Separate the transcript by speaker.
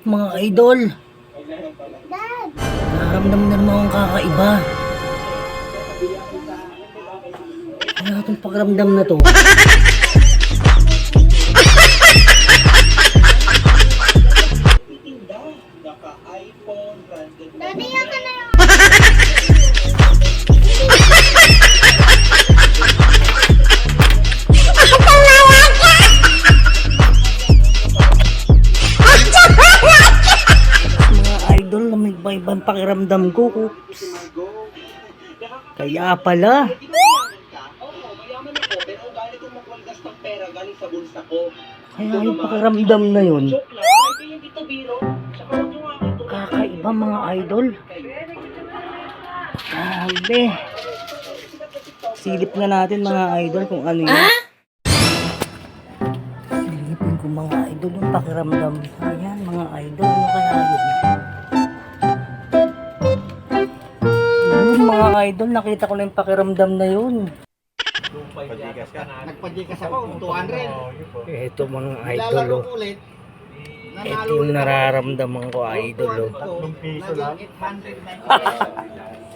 Speaker 1: Mga idol. Nakaramdam na naman akong kakaiba. Ano itong pagramdam na to?
Speaker 2: Daddy, yung
Speaker 1: ka idol, na may ibang pakiramdam ko. Oops. Kaya pala. Kaya yung pakiramdam na yun. Kakaiba mga idol. Grabe. Silip na natin mga idol kung ano yun. Silipin ko mga idol yung pakiramdam. Ayan mga idol, ano kaya yun? Mga idol, nakita ko na yung pakiramdam na yun.
Speaker 3: Nagpajikas ako, 200.
Speaker 1: Ito mga idol,
Speaker 3: Nilalaro
Speaker 1: oh.
Speaker 3: ko ulit.
Speaker 1: Ito yung nararamdaman ko idol, oh.
Speaker 3: Tatlong piso lang. 890.